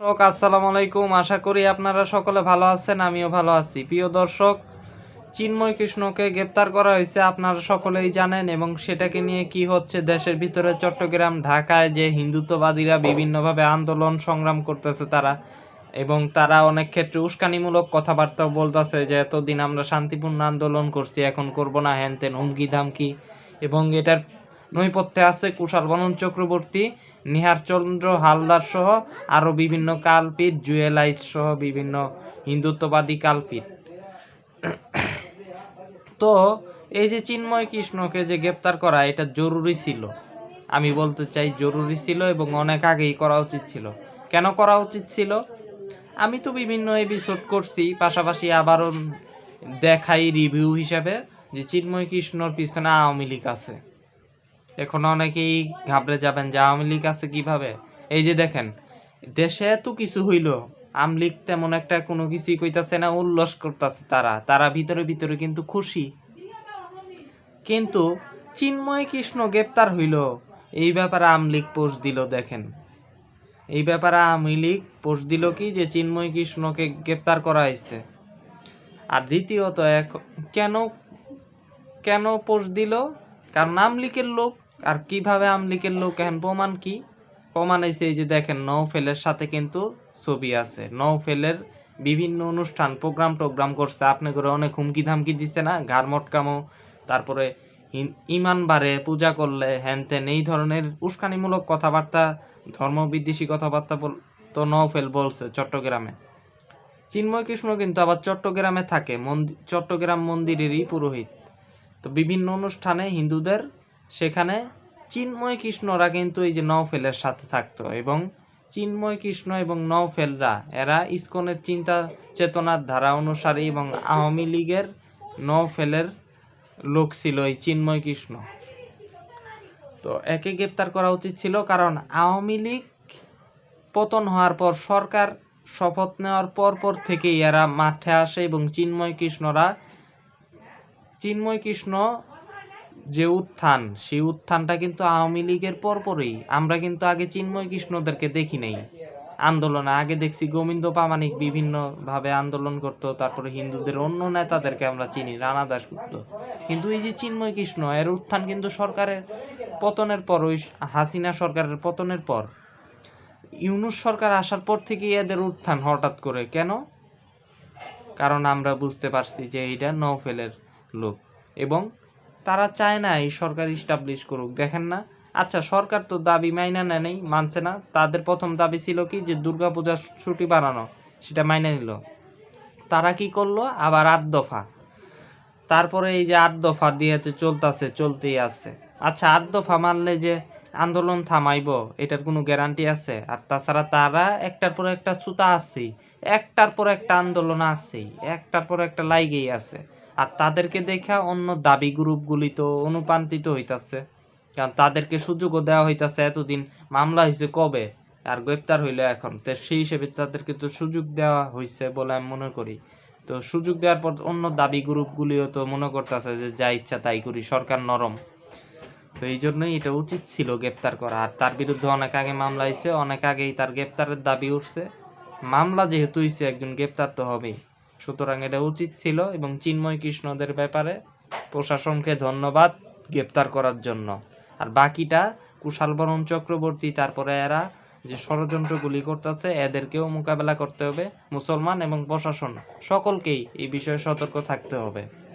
দর্শক, আসসালামু আলাইকুম। আশা করি আপনারা সকলে ভালো আছেন, আমিও ভালো আছি। প্রিয় দর্শক, চিন্ময় কৃষ্ণকে গ্রেপ্তার করা হয়েছে, আপনারা সকলেই জানেন, এবং সেটাকে নিয়ে কি হচ্ছে দেশের ভিতরে চট্টগ্রাম, ঢাকায় যে হিন্দুত্ববাদীরা বিভিন্নভাবে আন্দোলন সংগ্রাম করতেছে তারা, এবং তারা অনেক ক্ষেত্রে উস্কানিমূলক কথাবার্তাও বলতেছে যে, এতদিন আমরা শান্তিপূর্ণ আন্দোলন করছি, এখন করব না হ্যান তেন হুমকি ধামকি এবং এটার নৈপথ্যে আছে কুশাল বনন চক্রবর্তী, নিহার চন্দ্র হালদার সহ আরও বিভিন্ন কালপিট জুয়েলাইজ সহ বিভিন্ন হিন্দুত্ববাদী কালপিট তো এই যে চিন্ময় কৃষ্ণকে যে গ্রেপ্তার করা, এটা জরুরি ছিল। আমি বলতে চাই জরুরি ছিল এবং অনেক আগেই করা উচিত ছিল। কেন করা উচিত ছিল? আমি তো বিভিন্ন এপিসোড করছি, পাশাপাশি আবারও দেখাই রিভিউ হিসাবে যে চিন্ময় কৃষ্ণর পিছনে আওয়ামী লীগ আছে। এখন অনেকেই ঘাবড়ে যাবেন যে আওয়ামী লীগ আছে কীভাবে? এই যে দেখেন, দেশে এত কিছু হইল, আওয়ামী লীগ তেমন একটা কোনো কিছুই কইতাছে না, উল্লাস করতেছে তারা। তারা ভিতরে ভিতরে কিন্তু খুশি। কিন্তু চিন্ময় কৃষ্ণ গ্রেপ্তার হইল। এই ব্যাপারে আওয়ামী লীগ পোস্ট দিল, দেখেন। এই ব্যাপারে আওয়ামী লীগ পোস্ট দিল কি যে চিন্ময় কৃষ্ণকে গ্রেপ্তার করা হয়েছে আর দ্বিতীয়ত এক কেন কেন পোস্ট দিল? কারণ আমলিকের লোক আর কীভাবে আমলিকের লোক এখন? প্রমাণ কি? প্রমাণ হয়েছে এই যে দেখেন নৌফেলের সাথে কিন্তু ছবি আছে। নৌফেলের বিভিন্ন অনুষ্ঠান, প্রোগ্রাম টোগ্রাম করছে। আপনি করে অনেক হুমকি ধামকি দিচ্ছে না? ঘাড় মটকামো, তারপরে ইমান বাড়ে, পূজা করলে হ্যান ত্যান এই ধরনের উস্কানিমূলক কথাবার্তা ধর্মবিদ্বেষী কথাবার্তা বল- তো নৌফেল বলছে চট্টগ্রামে। চিন্ময় কৃষ্ণ কিন্তু আবার চট্টগ্রামে থাকে। মন্দির চট্টগ্রাম মন্দিরেরই পুরোহিত। তো বিভিন্ন অনুষ্ঠানে হিন্দুদের সেখানে চিন্ময় কৃষ্ণরা কিন্তু এই যে নওফেলের সাথে থাকতো এবং চিন্ময় কৃষ্ণ এবং নওফেলরা, এরা ইসকনের চিন্তা চেতনার ধারা অনুসারে এবং আওয়ামী লীগের নওফেলের লোক ছিল এই চিন্ময় কৃষ্ণ। তো একে গ্রেপ্তার করা উচিত ছিল কারণ আওয়ামী লীগ পতন হওয়ার পর, সরকার শপথ নেওয়ার পর পর থেকেই এরা মাঠে আসে এবং চিন্ময় কৃষ্ণরা, চিন্ময় কৃষ্ণ যে উত্থান, সেই উত্থানটা কিন্তু আওয়ামী লীগের পরপরই। আমরা কিন্তু আগে চিন্ময় কৃষ্ণদেরকে দেখি নাই। আন্দোলনে আগে দেখছি গোবিন্দ প্রামাণিক বিভিন্ন ভাবে আন্দোলন করতো, তারপরে হিন্দুদের অন্য নেতাদেরকে আমরা চিনি, রানা দাশগুপ্ত। কিন্তু এই যে চিন্ময় কৃষ্ণ, এর উত্থান কিন্তু সরকারের পতনের পর, ওই হাসিনা সরকারের পতনের পর। ইউনুস সরকার আসার পর থেকেই এদের উত্থান হঠাৎ করে। কেন? কারণ আমরা বুঝতে পারছি যে এইটা নৌফেলের লোক। এবং তারা চায় না এই সরকার ইস্টাবলিশ করুক, দেখেন না? আচ্ছা সরকার তো দাবি মাইনা নেয় নেই, মানছে না। তাদের প্রথম দাবি ছিল কি যে দুর্গাপূজার ছুটি বানানো, সেটা মাইনে নিল। তারা কি করল? আবার আট দফা। তারপরে এই যে আট দফা দিয়েছে, চলতেছে, চলতেই আছে। আচ্ছা আট দফা মানলে যে আন্দোলন থামাইবো, এটার কোনো গ্যারান্টি আছে? আর তাছাড়া তারা একটার পর একটা ছুতা আছেই একটার পর একটা আন্দোলন আছেই একটার পর একটা লাইগেই আছে। আর তাদেরকে দেখা অন্য দাবি গ্রুপগুলি তো অনুপ্রান্তিত হইতাছে। কারণ তাদেরকে সুযোগও দেওয়া হইতাছে এতদিন, মামলা হয়েছে কবে? আর গ্রেপ্তার হইল এখন। তো সেই হিসেবে তাদেরকে তো সুযোগ দেওয়া হয়েছে বলে আমি মনে করি। তো সুযোগ দেওয়ার পর অন্য দাবি গ্রুপগুলিও তো মনে করতেছে যে যা ইচ্ছা তাই করি, সরকার নরম। তো এই জন্যই এটা উচিত ছিল গ্রেপ্তার করা। আর তার বিরুদ্ধে অনেক আগে মামলা হয়েছে অনেক আগেই তার গ্রেপ্তারের দাবি উঠছে। মামলা যেহেতু হয়েছে একজন গ্রেপ্তার তো হবেই। সুতরাং এটা উচিত ছিল এবং চিন্ময় কৃষ্ণদের ব্যাপারে প্রশাসনকে ধন্যবাদ গ্রেপ্তার করার জন্য। আর বাকিটা কুশালবরণ চক্রবর্তী, তারপরে এরা যে ষড়যন্ত্রগুলি করতেছে, এদেরকেও মোকাবেলা করতে হবে। মুসলমান এবং প্রশাসন, সকলকেই এই বিষয়ে সতর্ক থাকতে হবে।